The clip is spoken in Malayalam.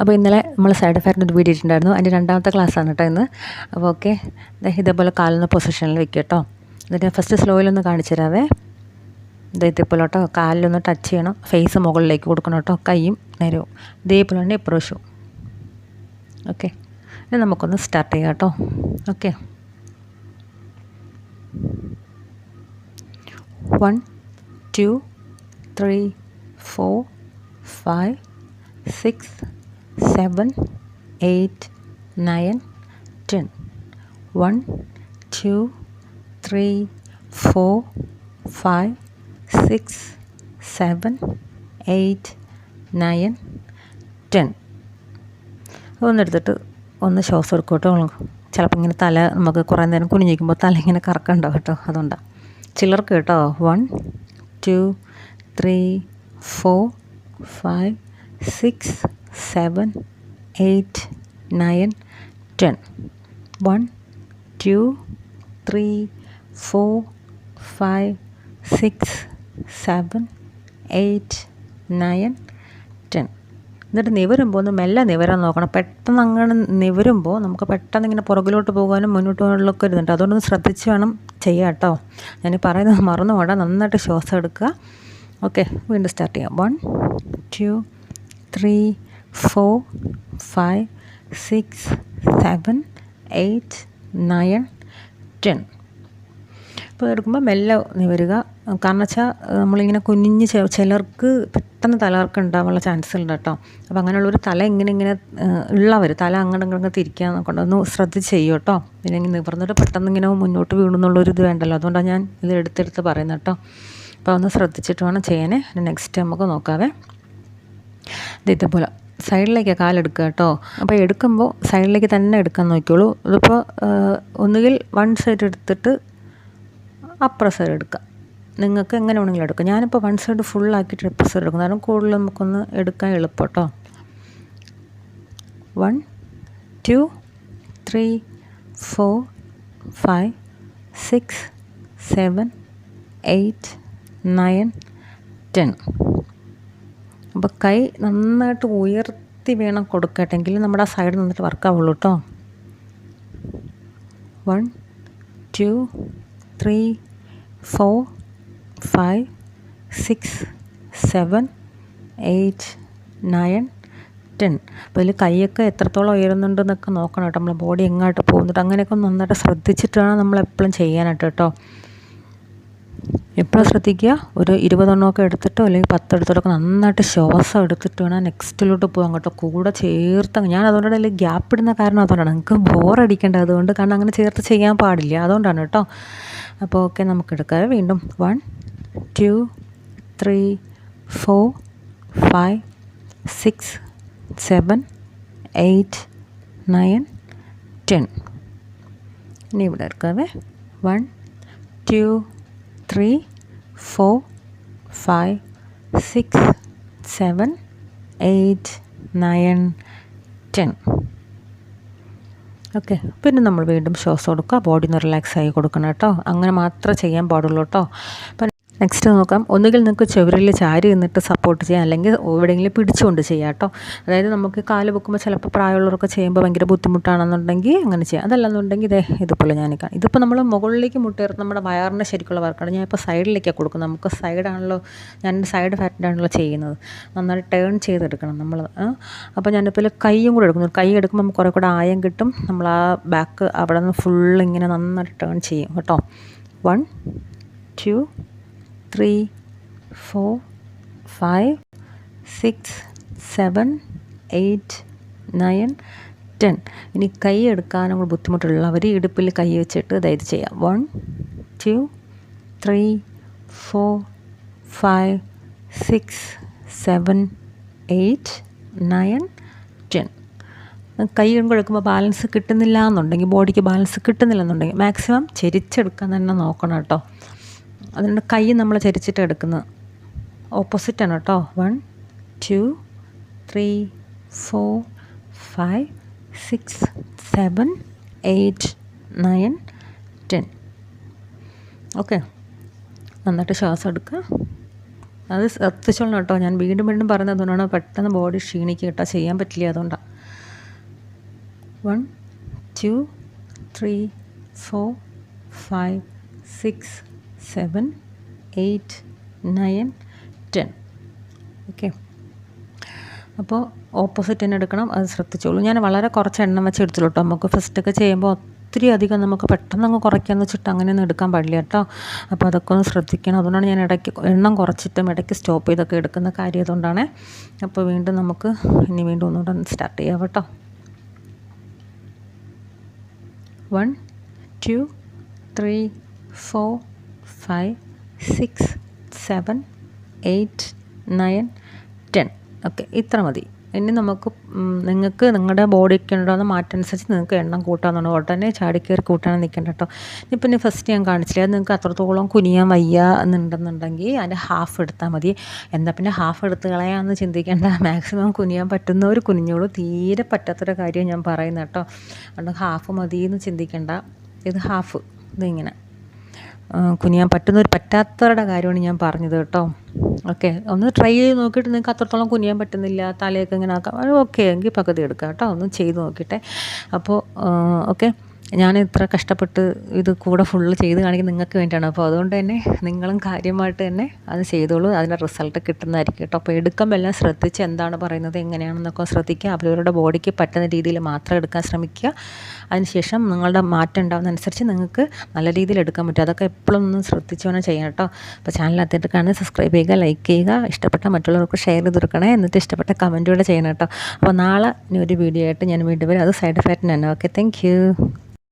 അപ്പോൾ ഇന്നലെ നമ്മൾ സൈഡ് എഫക്റ്റിന്റെ ഒരു വീഡിയോ ഇട്ടിട്ടുണ്ടായിരുന്നു. അതിന്റെ രണ്ടാമത്തെ ക്ലാസ്സാണ് കേട്ടോ ഇന്ന്. അപ്പോൾ ഓക്കെ ഇതേപോലെ കാലൊന്ന് പൊസിഷനിൽ വെക്കുക കേട്ടോ. എന്നിട്ട് ഫസ്റ്റ് സ്ലോയിലൊന്ന് കാണിച്ചു തരാവേ. ഇത് ഇതേപോലെ കേട്ടോ കാലിലൊന്ന് ടച്ച് ചെയ്യണം. ഫേസ് മുകളിലേക്ക് കൊടുക്കണം കേട്ടോ കൈയും നേരവും. ഇതേപോലെ തന്നെ ഇപ്രാവശ്യവും ഓക്കെ ഇനി നമുക്കൊന്ന് സ്റ്റാർട്ട് ചെയ്യാം കേട്ടോ. Okay one two three four five six seven eight nine ten. One two three four five six seven eight nine ten. ഒന്നെടുത്തിട്ട് ഒന്ന് ശ്വാസം എടുക്കും കേട്ടോ. ചിലപ്പോൾ ഇങ്ങനെ തല നമുക്ക് കുറേ നേരം കുനിഞ്ഞിരിക്കുമ്പോൾ തല ഇങ്ങനെ കറക്കണ്ടോ കേട്ടോ? അതുകൊണ്ടാണ് ചിലർക്ക് കേട്ടോ. One two three four five six seven eight nine ten. One two three four five six seven eight nine ten. എന്നിട്ട് നിവരുമ്പോൾ ഒന്ന് മെല്ലെ നിവരാൻ നോക്കണം. പെട്ടെന്ന് അങ്ങനെ നിവരുമ്പോൾ നമുക്ക് പെട്ടെന്ന് ഇങ്ങനെ പുറകിലോട്ട് പോകാനും മുന്നോട്ട് പോകാനൊക്കെ ഇരുന്നുണ്ട് അതുകൊണ്ടൊന്ന് ശ്രദ്ധിച്ച് വേണം ചെയ്യാം കേട്ടോ. ഞാൻ പറയുന്നത് മറന്നു പോകണ്ട. നന്നായിട്ട് ശ്വാസം എടുക്കുക. ഓക്കെ വീണ്ടും സ്റ്റാർട്ട് ചെയ്യാം. One two three four five six seven eight nine ten അപ്പോൾ എടുക്കുമ്പോൾ മെല്ലെ നീ വരിക കാരണം വെച്ചാൽ നമ്മളിങ്ങനെ കുനിഞ്ഞ് ചിലർക്ക് പെട്ടെന്ന് തലകർക്ക് ഉണ്ടാവാനുള്ള ചാൻസ് ഉണ്ട് കേട്ടോ. അപ്പോൾ അങ്ങനെയുള്ളൊരു തല ഇങ്ങനെ ഇങ്ങനെ ഉള്ളവർ തല അങ്ങനെ ഇങ്ങനെ തിരിക്കാൻ നോക്കണ്ട. ഒന്ന് ശ്രദ്ധിച്ച് ചെയ്യും കേട്ടോ. പിന്നെ നിവർന്നിട്ട് പെട്ടെന്ന് ഇങ്ങനെ മുന്നോട്ട് വീണെന്നുള്ളൊരു ഇത് വേണ്ടല്ലോ. അതുകൊണ്ടാണ് ഞാൻ ഇത് എടുത്തെടുത്ത് പറയുന്നത് കേട്ടോ. അപ്പോൾ ഒന്ന് ശ്രദ്ധിച്ചിട്ട് വേണം ചെയ്യാനേ. നെക്സ്റ്റ് നമുക്ക് നോക്കാവേ. ഇത് ഇതേപോലെ. സൈഡിലേക്ക് കാലെടുക്കുക കേട്ടോ. അപ്പോൾ എടുക്കുമ്പോൾ സൈഡിലേക്ക് തന്നെ എടുക്കാൻ നോക്കിയോളൂ ഇതിപ്പോൾ ഒന്നുകിൽ വൺ സൈഡ് എടുത്തിട്ട് അപ്പുറ സൈഡ് എടുക്കുക. നിങ്ങൾക്ക് എങ്ങനെ വേണമെങ്കിലും എടുക്കാം. ഞാനിപ്പോൾ വൺ സൈഡ് ഫുൾ ആക്കിയിട്ട് അപ്പുറ സൈഡ് എടുക്കും. കാരണം കൂടുതൽ നമുക്കൊന്ന് എടുക്കാൻ എളുപ്പം കേട്ടോ. One two three four five six seven eight nine ten. അപ്പോൾ കൈ നന്നായിട്ട് ഉയർത്തി വേണം കൊടുക്കട്ടെങ്കിൽ നമ്മുടെ ആ സൈഡ് നിന്നിട്ട് വർക്കാവുള്ളൂ കേട്ടോ one two three four five six seven eight nine ten അപ്പോൾ ഇതിൽ കൈയൊക്കെ എത്രത്തോളം ഉയരുന്നുണ്ടെന്നൊക്കെ നോക്കണം കേട്ടോ നമ്മളെ ബോഡി എങ്ങോട്ട് പോകുന്നുണ്ട്? അങ്ങനെയൊക്കെ നന്നായിട്ട് ശ്രദ്ധിച്ചിട്ട് വേണം നമ്മൾ എപ്പോഴും ചെയ്യാനായിട്ട് കേട്ടോ എപ്പോഴും ശ്രദ്ധിക്കുക? ഒരു ഇരുപതെണ്ണമൊക്കെ എടുത്തിട്ടോ അല്ലെങ്കിൽ പത്തെടുത്തിട്ടൊക്കെ നന്നായിട്ട് ശ്വാസം എടുത്തിട്ട് വേണം നെക്സ്റ്റിലോട്ട് പോകാൻ കേട്ടോ. കൂടെ ചേർത്ത് ഞാൻ അതുകൊണ്ടാണ് അല്ലെങ്കിൽ ഗ്യാപ്പ് ഇടുന്ന കാരണം അതുകൊണ്ടാണ്. നിങ്ങൾക്ക് ബോറടിക്കേണ്ട അതുകൊണ്ട് കാരണം അങ്ങനെ ചേർത്ത് ചെയ്യാൻ പാടില്ല. അതുകൊണ്ടാണ് കേട്ടോ. അപ്പോൾ ഓക്കെ നമുക്ക് എടുക്കാം. വീണ്ടും one two three four five six seven eight nine ten ഇനി ഇവിടെ എടുക്കാവേ one two three four five six seven eight nine ten okay പിന്നെ നമ്മൾ വീണ്ടും ശ്വാസം കൊടുക്കുക ബോഡി ഒന്ന് റിലാക്സ് ആയി കൊടുക്കണം കേട്ടോ. അങ്ങനെ മാത്രമേ ചെയ്യാൻ പാടുള്ളൂ കേട്ടോ. നെക്സ്റ്റ് നോക്കാം. ഒന്നുകിൽ നിങ്ങൾക്ക് ചുവരിൽ ചാരി നിന്നിട്ട് സപ്പോർട്ട് ചെയ്യാം. അല്ലെങ്കിൽ എവിടെയെങ്കിലും പിടിച്ചുകൊണ്ട് ചെയ്യാം കേട്ടോ അതായത് നമുക്ക് കാൽ വെക്കുമ്പോൾ ചിലപ്പോൾ പ്രായമുള്ളവരൊക്കെ ചെയ്യുമ്പോൾ ഭയങ്കര ബുദ്ധിമുട്ടാണെന്നുണ്ടെങ്കിൽ അങ്ങനെ ചെയ്യാം. അതല്ലെന്നുണ്ടെങ്കിൽ ഇതേ ഇതുപോലെ ഞാൻ കാണാം ഇതിപ്പോൾ നമ്മൾ മുകളിലേക്ക് മുട്ടേർത്ത് നമ്മുടെ വയറിന്റെ ശരിക്കുള്ള വർക്കാണ് ഞാൻ ഇപ്പോൾ സൈഡിലേക്കാണ് കൊടുക്കുന്നത്. നമുക്ക് സൈഡാണല്ലോ ഞാൻ സൈഡ് ഫാറ്റിന്റാണല്ലോ ചെയ്യുന്നത്. നന്നായിട്ട് ടേൺ ചെയ്തെടുക്കണം നമ്മൾ അപ്പോൾ ഞാനിപ്പോൾ കൈയും കൂടെ എടുക്കുന്നു. കൈ എടുക്കുമ്പോൾ നമുക്ക് കുറേ കൂടെ ആയം കിട്ടും. നമ്മൾ ആ ബാക്ക് അവിടെ നിന്ന് ഫുൾ ഇങ്ങനെ നന്നായിട്ട് ടേൺ ചെയ്യും കേട്ടോ one two three four five six seven eight nine ten ഇനി കൈ എടുക്കാനുള്ള ബുദ്ധിമുട്ടുള്ളവർ ഇടുപ്പിൽ കൈ വെച്ചിട്ട് അതായത് ചെയ്യാം. One two three four five six seven eight nine ten കൈ കൊടുക്കുമ്പോൾ ബാലൻസ് കിട്ടുന്നില്ല എന്നുണ്ടെങ്കിൽ ബോഡിക്ക് ബാലൻസ് കിട്ടുന്നില്ല എന്നുണ്ടെങ്കിൽ മാക്സിമം ചെരിച്ചെടുക്കാൻ തന്നെ നോക്കണം കേട്ടോ. അതുകൊണ്ട് കൈ നമ്മൾ ചരിച്ചിട്ട് എടുക്കുന്നത്. ഓപ്പോസിറ്റാണ് കേട്ടോ. One two three four five six seven eight nine ten okay നന്നായിട്ട് ശ്വാസം എടുക്കുക. അത് ശ്രദ്ധിച്ചോളണം കേട്ടോ. ഞാൻ വീണ്ടും വീണ്ടും പറയുന്നത് അതുകൊണ്ടാണ് പെട്ടെന്ന് ബോഡി ക്ഷീണിക്കുക കേട്ടോ. ചെയ്യാൻ പറ്റില്ല അതുകൊണ്ടാണ് one two three four five six seven eight nine ten okay അപ്പോൾ ഓപ്പോസിറ്റ് തന്നെ എടുക്കണം. അത് ശ്രദ്ധിച്ചോളൂ. ഞാൻ വളരെ കുറച്ച് എണ്ണം വെച്ച് എടുത്തുള്ളൂ കേട്ടോ നമുക്ക് ഫസ്റ്റൊക്കെ ചെയ്യുമ്പോൾ ഒത്തിരി അധികം നമുക്ക് പെട്ടെന്ന് അങ്ങ് കുറയ്ക്കാന്ന് വെച്ചിട്ട് അങ്ങനെയൊന്നും എടുക്കാൻ പാടില്ല കേട്ടോ അപ്പോൾ അതൊക്കെ ഒന്ന് ശ്രദ്ധിക്കണം. അതുകൊണ്ടാണ് ഞാൻ ഇടയ്ക്ക് എണ്ണം കുറച്ചിട്ടും ഇടയ്ക്ക് സ്റ്റോപ്പ് ചെയ്തൊക്കെ എടുക്കുന്ന കാര്യം അതുകൊണ്ടാണ് അപ്പോൾ വീണ്ടും നമുക്ക് ഇനി വീണ്ടും ഒന്നുകൂടെ സ്റ്റാർട്ട് ചെയ്യാം കേട്ടോ. One two three four five six seven eight nine ten okay ഇത്ര മതി. ഇനി നമുക്ക് നിങ്ങൾക്ക് നിങ്ങളുടെ ബോഡിക്ക് ഉണ്ടാകുന്ന മാറ്റം അനുസരിച്ച് നിങ്ങൾക്ക് എണ്ണം കൂട്ടാമെന്നാണ് ഉടനെ ചാടിക്കയറി കൂട്ടാൻ നിൽക്കേണ്ട കേട്ടോ. ഇപ്പം ഇനി ഫസ്റ്റ് ഞാൻ കാണിച്ചില്ല നിങ്ങൾക്ക് അത്രത്തോളം കുനിയാൻ വയ്യ എന്നുണ്ടെന്നുണ്ടെങ്കിൽ അതിന്റെ ഹാഫ് എടുത്താൽ മതി. എന്നാൽ പിന്നെ ഹാഫ് എടുത്ത് കളയാമെന്ന് ചിന്തിക്കേണ്ട. മാക്സിമം കുനിയാൻ പറ്റുന്നവർ കുനിഞ്ഞോളൂ. തീരെ പറ്റാത്തൊരു കാര്യം ഞാൻ പറയുന്നത് കേട്ടോ. അതുകൊണ്ട് ഹാഫ് മതി എന്ന് ചിന്തിക്കേണ്ട. ഇത് ഹാഫ് ഇതിങ്ങനെ. കുനിയാൻ ഒരു പറ്റാത്തവരുടെ കാര്യമാണ് ഞാൻ പറഞ്ഞത് കേട്ടോ. ഓക്കെ ഒന്ന് ട്രൈ ചെയ്ത് നോക്കിയിട്ട് നിങ്ങൾക്ക് അത്രത്തോളം കുനിയാൻ പറ്റുന്നില്ല തലയൊക്കെ ഇങ്ങനെ ആക്കാം. ഓക്കെ എങ്കിൽ പകുതി എടുക്കാം കേട്ടോ. ഒന്ന് ചെയ്ത് നോക്കിയിട്ടെ. അപ്പോൾ ഓക്കെ ഞാൻ ഇത്ര കഷ്ടപ്പെട്ട് ഇത് കൂടെ ഫുള്ള് ചെയ്ത് കാണിക്കുന്നത് നിങ്ങൾക്ക് വേണ്ടിയാണ്. അപ്പോൾ അതുകൊണ്ട് തന്നെ നിങ്ങളും കാര്യമായിട്ട് തന്നെ അത് ചെയ്തോളൂ. അതിന്റെ റിസൾട്ട് കിട്ടുന്നതായിരിക്കും കേട്ടോ. അപ്പോൾ എടുക്കുമ്പോൾ എല്ലാം ശ്രദ്ധിച്ച് എന്താണ് പറയുന്നത് എങ്ങനെയാണെന്നൊക്കെ ശ്രദ്ധിക്കുക. അവരവരുടെ ബോഡിക്ക് പറ്റുന്ന രീതിയിൽ മാത്രം എടുക്കാൻ ശ്രമിക്കുക. അതിനുശേഷം നിങ്ങളുടെ മാറ്റം ഉണ്ടാകുന്നതനുസരിച്ച് നിങ്ങൾക്ക് നല്ല രീതിയിൽ എടുക്കാൻ പറ്റും. അതൊക്കെ എപ്പോഴും ഒന്ന് ശ്രദ്ധിച്ചു വേണം ചെയ്യാം കേട്ടോ. അപ്പോൾ ചാനൽ അത്തിട്ട് കാണുന്നത് സബ്സ്ക്രൈബ് ചെയ്യുക ലൈക്ക് ചെയ്യുക. ഇഷ്ടപ്പെട്ട മറ്റുള്ളവർക്ക് ഷെയർ ചെയ്ത് കൊടുക്കണേ. എന്നിട്ട് ഇഷ്ടപ്പെട്ട കമന്റ് കൂടെ ചെയ്യണം കേട്ടോ. അപ്പോൾ നാളെ ഇനി ഒരു വീഡിയോ ആയിട്ട് ഞാൻ വീണ്ടും വരും. അത് സൈഡ് എഫക്റ്റിന് തന്നെ. Okay thank